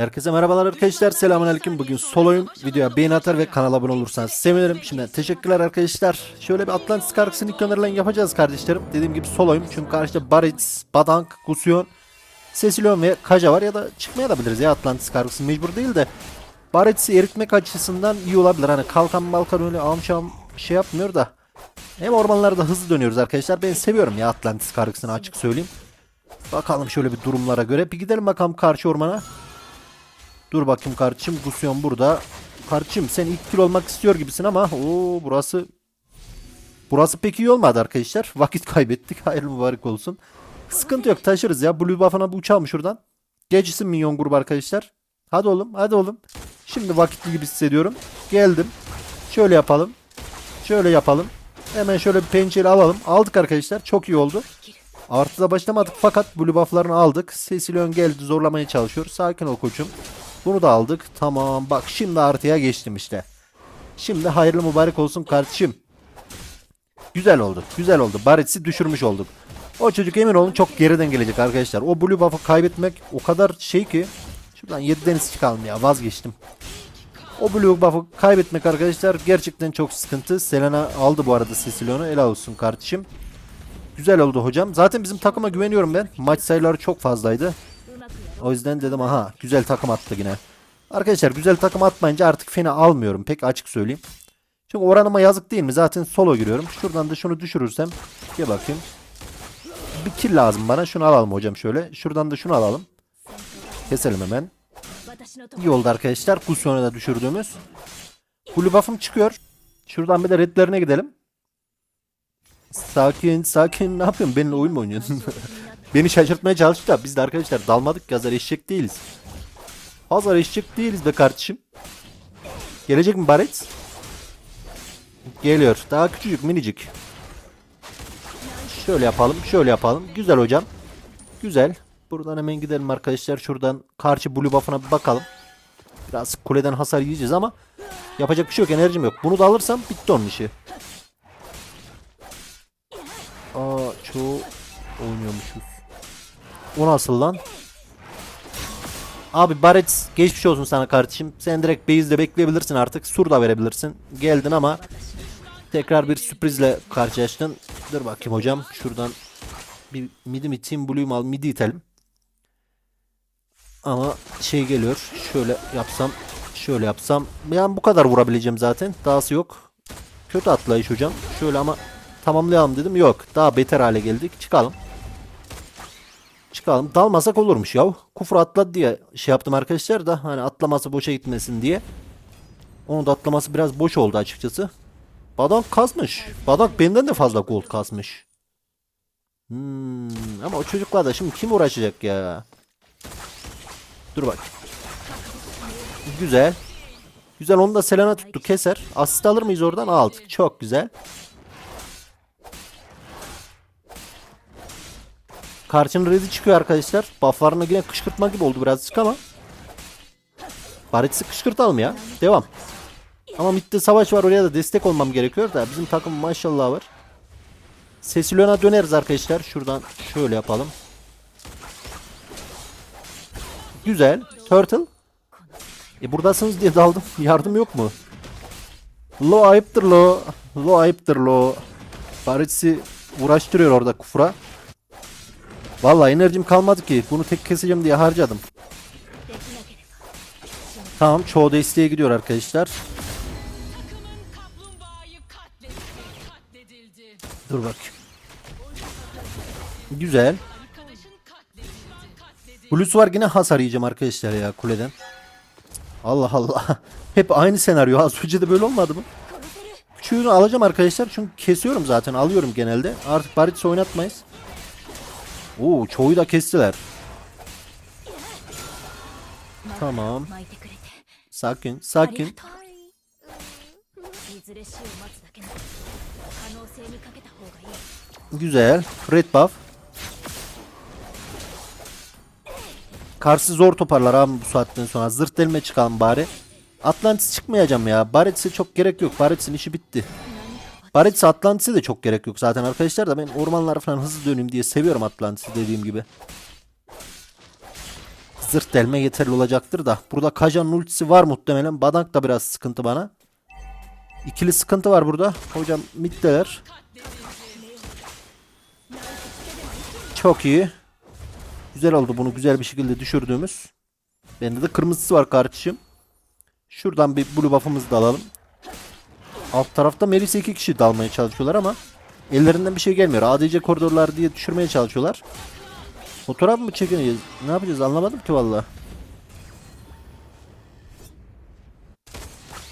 Herkese merhabalar arkadaşlar. Selamünaleyküm. Bugün soloyum. Videoya beğeni atar ve kanala abone olursanız sevinirim. Şimdiden teşekkürler arkadaşlar. Şöyle bir Atlantis kargısını ilk önerilen yapacağız kardeşlerim. Dediğim gibi soloyum. Çünkü karşıda Baritz, Badank, Gusion, Cecilion ve Kaja var ya da çıkmaya da biliriz ya Atlantis kargısı mecbur değil de Baritz'i eritmek açısından iyi olabilir. Hani kalkan balkan öyle amşam şey yapmıyor da hem ormanlarda hızlı dönüyoruz arkadaşlar. Ben seviyorum ya Atlantis kargısını açık söyleyeyim. Bakalım şöyle bir durumlara göre. Bir gidelim bakalım karşı ormana. Dur bakayım kardeşim. Gusyon burada. Kardeşim sen ilk kill olmak istiyor gibisin ama o burası burası pek iyi olmadı arkadaşlar. Vakit kaybettik. Hayırlı mübarek olsun. Sıkıntı yok taşırız ya. Blue buff'ına bir uçalım şuradan. Geçsin minyon grubu arkadaşlar. Hadi oğlum hadi oğlum. Şimdi vakitli gibi hissediyorum. Geldim. Şöyle yapalım. Şöyle yapalım. Hemen şöyle bir pencere alalım. Aldık arkadaşlar. Çok iyi oldu. Artıda başlamadık fakat blue buff'larını aldık. Cecilion geldi zorlamaya çalışıyor. Sakin ol koçum. Bunu da aldık. Tamam bak şimdi artıya geçtim işte. Şimdi hayırlı mübarek olsun kardeşim. Güzel oldu. Güzel oldu. Barrett'i düşürmüş olduk. O çocuk emin olun çok geriden gelecek arkadaşlar. O blue buff'ı kaybetmek o kadar şey ki. Şuradan 7'den çıkalım ya vazgeçtim. O blue buff'ı kaybetmek arkadaşlar gerçekten çok sıkıntı. Selena aldı bu arada Cecilion'u. Helal olsun kardeşim. Güzel oldu hocam. Zaten bizim takıma güveniyorum ben. Maç sayıları çok fazlaydı. O yüzden dedim aha güzel takım attı yine. Arkadaşlar güzel takım atmayınca artık fena almıyorum. Pek açık söyleyeyim. Çünkü oranıma yazık değil mi? Zaten solo giriyorum. Şuradan da şunu düşürürsem. Bir bakayım. Bir kill lazım bana. Şunu alalım hocam şöyle. Şuradan da şunu alalım. Keselim hemen. İyi oldu arkadaşlar. Kusyonu da düşürdüğümüz. Blue buff'ım çıkıyor. Şuradan bir de redlerine gidelim. Sakin sakin ne yapıyorsun? Benimle oyun mu oynuyorsun? Beni şaşırtmaya çalıştı da biz de arkadaşlar dalmadık yazar eşek değiliz. Hazar eşek değiliz be kardeşim. Gelecek mi Barret? Geliyor. Daha küçücük minicik. Şöyle yapalım şöyle yapalım. Güzel hocam. Güzel. Buradan hemen gidelim arkadaşlar. Şuradan karşı blue buff'ına bir bakalım. Biraz kuleden hasar yiyeceğiz ama yapacak bir şey yok. Enerjim yok. Bunu da alırsam bitti onun işi. Aa çoğu oynuyormuşuz. O nasıl lan? Abi Barret geçmiş olsun sana kardeşim. Sen direkt base'de bekleyebilirsin artık. Sur da verebilirsin. Geldin ama tekrar bir sürprizle karşılaştın. Dur bakayım hocam. Şuradan bir midi mi team blue'yu al midi itelim. Ama şey geliyor. Şöyle yapsam. Şöyle yapsam. Yani bu kadar vurabileceğim zaten. Dahası yok. Kötü atlayış hocam. Şöyle ama tamamlayalım dedim. Yok. Daha beter hale geldik. Çıkalım. Çıkalım. Dalmasak olurmuş ya. Kufur atladı diye şey yaptım arkadaşlar da hani atlaması boşa gitmesin diye. Onu da atlaması biraz boş oldu açıkçası. Badak kasmış. Badak benden de fazla gold kasmış. Hmm, ama o çocuklar da şimdi kim uğraşacak ya? Dur bak. Güzel. Güzel onu da Selena tuttu keser. Asist alır mıyız oradan? Aldık. Çok güzel. Karşının rezi çıkıyor arkadaşlar. Bufflarına yine kışkırtma gibi oldu birazcık ama. Barret'i kışkırtalım ya. Devam. Ama midde savaş var oraya da destek olmam gerekiyor da bizim takım maşallah var. Cecilion'a döneriz arkadaşlar. Şuradan şöyle yapalım. Güzel. Turtle. E buradasınız diye daldım. Yardım yok mu? Lo ayıptır lo. Lo ayıptır lo. Barret'i uğraştırıyor orada kufra. Vallahi enerjim kalmadı ki. Bunu tek keseceğim diye harcadım. Tamam çoğu desteğe gidiyor arkadaşlar. Dur bak. Güzel. Blues var yine hasar yiyeceğim arkadaşlar ya kuleden. Allah Allah. Hep aynı senaryo. Az önce de böyle olmadı mı? Küçüğünü alacağım arkadaşlar. Çünkü kesiyorum zaten. Alıyorum genelde. Artık Barits oynatmayız. Oo çoğu da kestiler. Tamam. Sakin sakin. Güzel. Red buff. Karşı zor toparlar abi bu saatten sonra. Zırt delme çıkalım bari. Atlantis çıkmayacağım ya. Barets'e çok gerek yok. Barets'in işi bitti. Barrett'e Atlantis'e de çok gerek yok zaten arkadaşlar da ben ormanlara falan hızlı döneyim diye seviyorum Atlantis'i dediğim gibi. zırt delme yeterli olacaktır da. Burada Kaja'nın ultisi var muhtemelen. Badank da biraz sıkıntı bana. İkili sıkıntı var burada. Hocam middeler. Çok iyi. Güzel oldu bunu güzel bir şekilde düşürdüğümüz. Bende de kırmızısı var kardeşim. Şuradan bir blue buff'ımızı da alalım. Alt tarafta Melis'e iki kişi dalmaya çalışıyorlar ama ellerinden bir şey gelmiyor. ADC koridorlar diye düşürmeye çalışıyorlar. Fotoğraf mı çekeceğiz? Ne yapacağız anlamadım ki valla.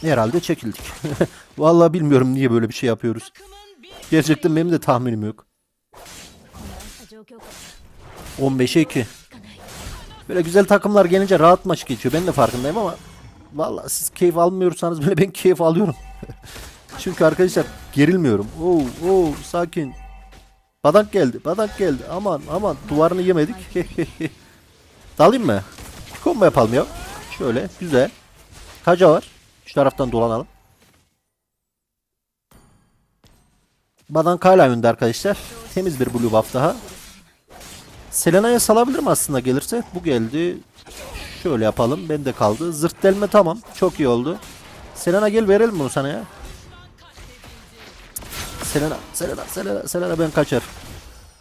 Herhalde çekildik. valla bilmiyorum niye böyle bir şey yapıyoruz. Gerçekten benim de tahminim yok. 15'e 2. Böyle güzel takımlar gelince rahat maç geçiyor. Ben de farkındayım ama valla siz keyif almıyorsanız böyle ben keyif alıyorum. Çünkü arkadaşlar gerilmiyorum. Oo, oo, sakin. Badak geldi. Badak geldi. Aman aman duvarını yemedik. Dalayım mı? Bir combo yapalım ya. Şöyle güzel. Kaca var. Şu taraftan dolanalım. Badan hala önde arkadaşlar. Temiz bir blue buff daha. Selena'ya salabilirim aslında gelirse. Bu geldi. Şöyle yapalım. Bende kaldı. Zırt delme tamam. Çok iyi oldu. Selena gel verelim bunu sana ya. Selena, Selena, Selena, Selena ben kaçar.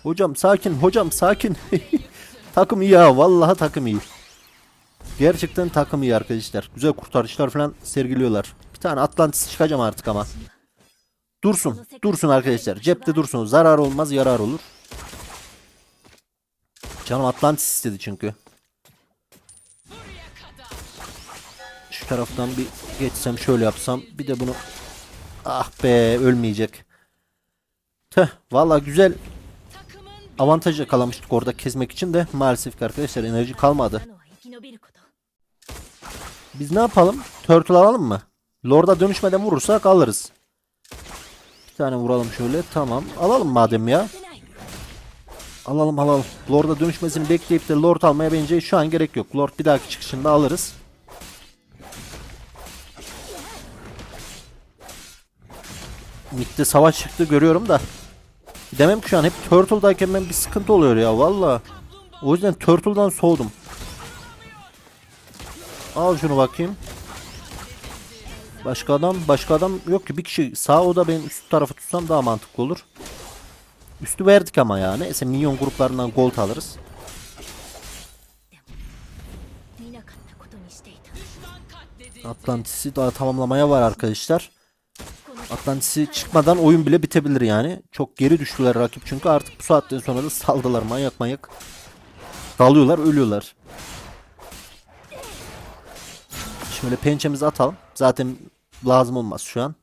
Hocam sakin, hocam sakin. takım iyi ya. Vallahi takım iyi. Gerçekten takım iyi arkadaşlar. Güzel kurtarışlar falan sergiliyorlar. Bir tane Atlantis çıkacağım artık ama. Dursun. Dursun arkadaşlar. Cepte dursun. Zarar olmaz, yarar olur. Canım Atlantis istedi çünkü. Şu taraftan bir Geçsem şöyle yapsam. Bir de bunu. Ah be ölmeyecek. Teh valla güzel. Avantaj yakalamıştık orada kesmek için de maalesef arkadaşlar enerji kalmadı. Biz ne yapalım? Turtle alalım mı? Lord'a dönüşmeden vurursak alırız. Bir tane vuralım şöyle. Tamam. Alalım madem ya. Alalım alalım. Lord'a dönüşmesini bekleyip de Lord almaya bence şu an gerek yok. Lord bir dahaki çıkışında alırız. Mid'de savaş çıktı görüyorum da. Demem ki şu an hep Turtle'dayken ben bir sıkıntı oluyor ya valla. O yüzden Turtle'dan soğudum. Al şunu bakayım. Başka adam, başka adam yok ki bir kişi sağ oda benim üst tarafı tutsam daha mantıklı olur. Üstü verdik ama ya. Neyse minyon gruplarından gold alırız. Atlantis'i daha tamamlamaya var arkadaşlar. Atlantis'i çıkmadan oyun bile bitebilir yani. Çok geri düştüler rakip çünkü artık bu saatten sonra da saldılar manyak manyak. Dalıyorlar ölüyorlar. Şöyle pençemizi atalım. Zaten lazım olmaz şu an.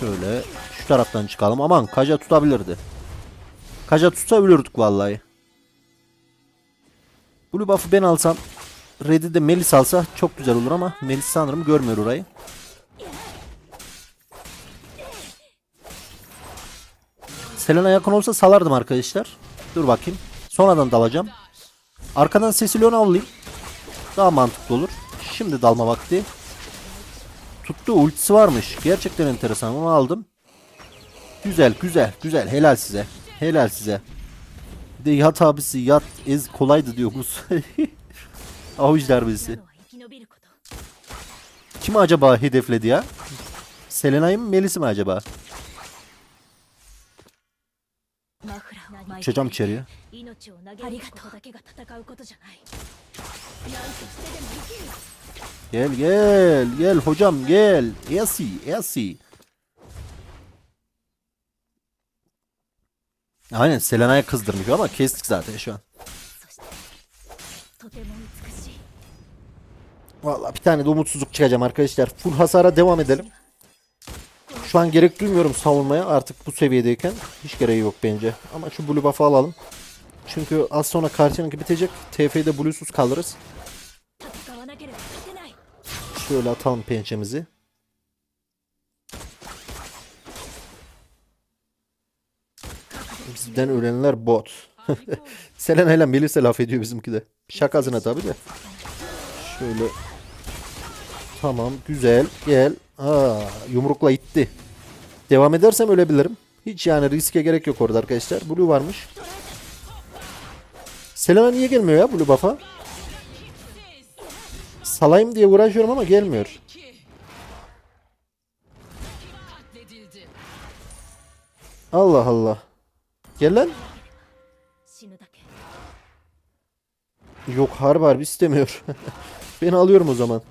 Şöyle şu taraftan çıkalım. Aman kaja tutabilirdi. Kaja tutsa ölürdük vallahi. Blue buff'ı ben alsam Red'i de Melis alsa çok güzel olur ama Melis sanırım görmüyor orayı. Selena yakın olsa salardım arkadaşlar. Dur bakayım. Sonradan dalacağım. Arkadan Cecilion'u avlayayım. Daha mantıklı olur. Şimdi dalma vakti. Tuttu ultisi varmış. Gerçekten enteresan. Onu aldım. Güzel güzel güzel. Helal size. Helal size de yat abisi yat ez kolaydı diyor Gus. Avuç darbesi. Kim acaba hedefledi ya? Selena'yı mı Melis'i mi acaba? Çocam içeriye. Gel gel gel hocam gel. Yasi yasi. Aynen Selena'ya kızdırmış ama kestik zaten şu an. Valla bir tane de umutsuzluk çıkacağım arkadaşlar. Full hasara devam edelim. Şu an gerek duymuyorum savunmaya artık bu seviyedeyken. Hiç gereği yok bence. Ama şu blue buff'ı alalım. Çünkü az sonra karşınınki bitecek. TF'de blue'suz kalırız. Şöyle atalım pençemizi. Bizden ölenler bot. Selena ile Melisa laf ediyor bizimki de. Şakasına tabi de. Şöyle. Tamam güzel. Gel. Aa, yumrukla itti. Devam edersem ölebilirim. Hiç yani riske gerek yok orada arkadaşlar. Blue varmış. Selena niye gelmiyor ya Blue buff'a? Salayım diye uğraşıyorum ama gelmiyor. Allah Allah. Gel lan. Yok harbi harbi istemiyor. Beni alıyorum o zaman.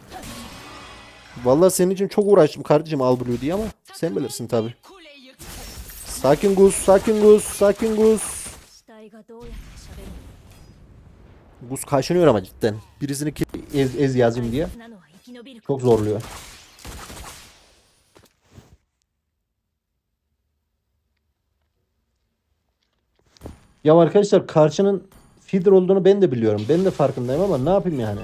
Valla senin için çok uğraştım kardeşim al Blue diye ama sen bilirsin tabi. Sakin Gus, sakin Gus, sakin Gus. Gus kaşınıyor ama cidden. Birisini ez, ez yazayım diye. Çok zorluyor. Ya arkadaşlar karşının feeder olduğunu ben de biliyorum. Ben de farkındayım ama ne yapayım yani.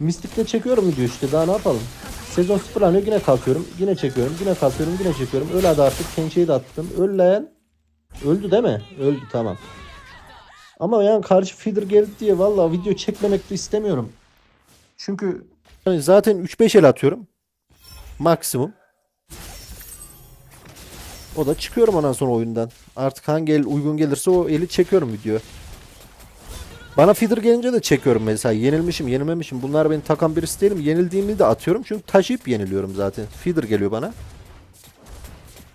Mistik'te çekiyorum video işte daha ne yapalım. Sezon sıfırlanıyor yine kalkıyorum. Yine çekiyorum. Yine kalkıyorum. Yine çekiyorum. Öl hadi artık. Kençeyi de attım. Öl lan. Öldü değil mi? Öldü tamam. Ama yani karşı feeder geldi diye valla video çekmemek de istemiyorum. Çünkü yani zaten 3-5 el atıyorum. Maksimum. O da çıkıyorum ondan sonra oyundan. Artık hangi el uygun gelirse o eli çekiyorum video. Bana feeder gelince de çekiyorum mesela. Yenilmişim, yenilmemişim. Bunlar beni takan birisi değilim. Yenildiğimi de atıyorum. Çünkü taşıyıp yeniliyorum zaten. Feeder geliyor bana.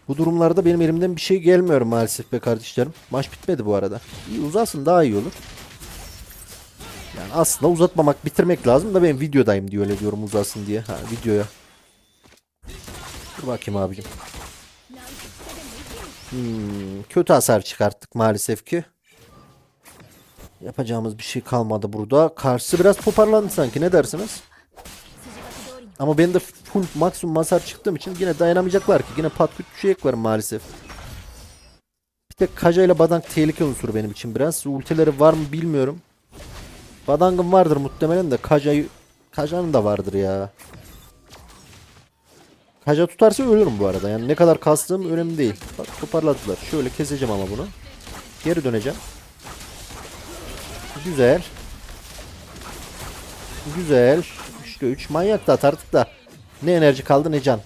Bu durumlarda benim elimden bir şey gelmiyor maalesef be kardeşlerim. Maç bitmedi bu arada. İyi uzasın daha iyi olur. Yani aslında uzatmamak, bitirmek lazım da ben videodayım diye öyle diyorum uzasın diye. Ha videoya. Dur bakayım abicim. Hmm, kötü hasar çıkarttık maalesef ki. Yapacağımız bir şey kalmadı burada. Karşısı biraz toparlandı sanki ne dersiniz? Ama ben de full maksimum hasar çıktığım için yine dayanamayacaklar ki. Yine patküt düşecekler maalesef. Bir tek Kaja ile Badang tehlike unsuru benim için biraz. Ultileri var mı bilmiyorum. Badang'ın vardır muhtemelen de Kaja'yı Kaja'nın da vardır ya. Kaja tutarsa ölürüm bu arada. Yani ne kadar kastığım önemli değil. Bak toparladılar. Şöyle keseceğim ama bunu. Geri döneceğim. Güzel. Güzel. 3'te 3. Manyak da atardık da. Ne enerji kaldı ne can.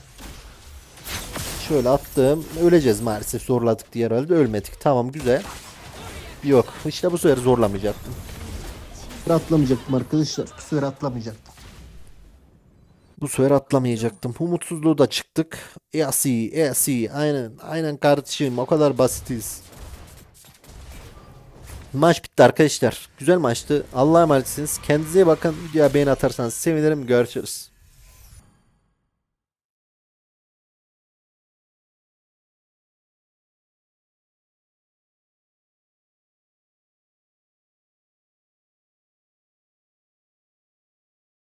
Şöyle attım. Öleceğiz maalesef. Zorladık diye herhalde. Ölmedik. Tamam güzel. Yok. İşte bu sefer zorlamayacaktım. Atlamayacaktım arkadaşlar. Bu sefer atlamayacaktım. Bu sefer atlamayacaktım. Umutsuzluğu da çıktık. Easi, Easi. Aynen. Aynen kardeşim. O kadar basitiz. Maç bitti arkadaşlar. Güzel maçtı. Allah'a emanetsiniz. Kendinize bakın. Videoya beğeni atarsanız sevinirim. Görüşürüz.